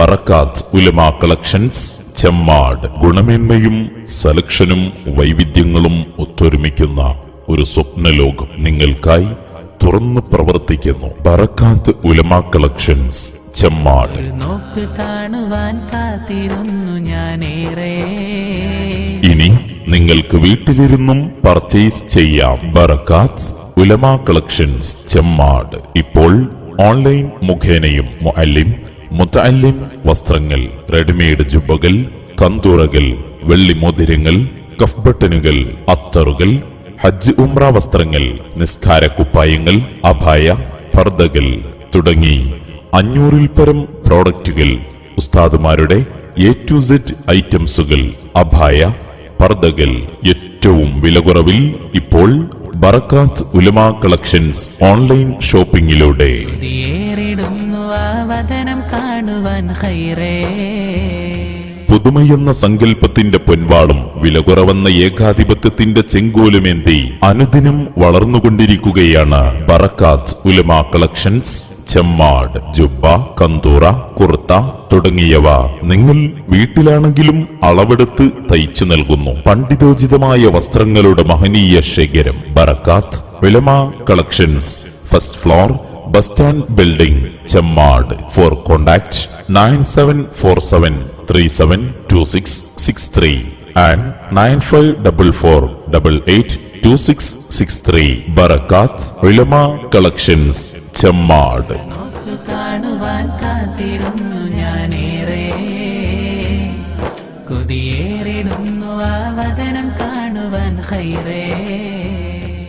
ബറക്കാത്ത് Ulama collections Chemmad. ഗുണമേന്മയും സെലക്ഷനും വൈവിധ്യങ്ങളും ഒത്തൊരുമിക്കുന്ന ഒരു സ്വപ്നലോകം നിങ്ങൾക്കായി തുറന്നു പ്രവർത്തിക്കുന്നു. ബറക്കാത്ത് ഉലമ കളക്ഷൻസ് ചെമ്മാട്. നോക്ക് കാണുവാൻ കാത്തിരുന്നു ഞാനേറെ. ഇനി നിങ്ങൾക്ക് വീട്ടിലിരുന്നും പർച്ചേസ് ചെയ്യാം. ബറക്കാത്ത് ഉലമ കളക്ഷൻസ് ചെമ്മാട്. ഇപ്പോൾ ഓൺലൈൻ മുഖേനയും മുഅല്ലിം മുത്തല്ലിം വസ്ത്രങ്ങൾ റെഡിമെയ്ഡ് ജുബകൾ കന്തുറകൾ കഫ് ബട്ടനുകൾ അത്തറുകൾ ഹജ്ജ് ഉംറ വസ്ത്രങ്ങൾ നിസ്കാര കുപ്പായങ്ങൾ അഭായ ഭർദകൾ തുടങ്ങി അഞ്ഞൂറിൽ പരം പ്രോഡക്റ്റുകൾ ഉസ്താദുമാരുടെ എ ടു സെറ്റ് ഐറ്റംസുകൾ അഭായ പർദകൾ ഏറ്റവും വില കുറവിൽ ഇപ്പോൾ ബറക്കാത്ത് ഉലമാ കളക്ഷൻസ് ഓൺലൈൻ ഷോപ്പിംഗിലൂടെ ഏറിടുന്നു ആ കാണുവാൻ പുതുമയെന്ന സങ്കല്പത്തിന്റെ പൊൻവാളും വിലകുറവെന്ന ഏകാധിപത്യത്തിന്റെ ചെങ്കോലുമേന്തി അനുദിനം വളർന്നുകൊണ്ടിരിക്കുകയാണ് ബറക്കാത്ത് ഉലമ കളക്ഷൻസ് ചെമ്മാട് ജുബ്ബ കന്തൂറ കുർത്ത തുടങ്ങിയവ. നിങ്ങൾ വീട്ടിലാണെങ്കിലും അളവെടുത്ത് തയ്ച്ചു നൽകുന്നു. പണ്ഡിതോചിതമായ വസ്ത്രങ്ങളുടെ മഹനീയ ശേഖരം Barakath Ulama collections first floor bus stand building Chemmad for contact nine seven four seven three seven two six six three and nine five double four double eight two six six three Barakath Ulama collections Chemmad കാണുവാൻ ആ വതനം കാണുവാൻ ഹൈറേ.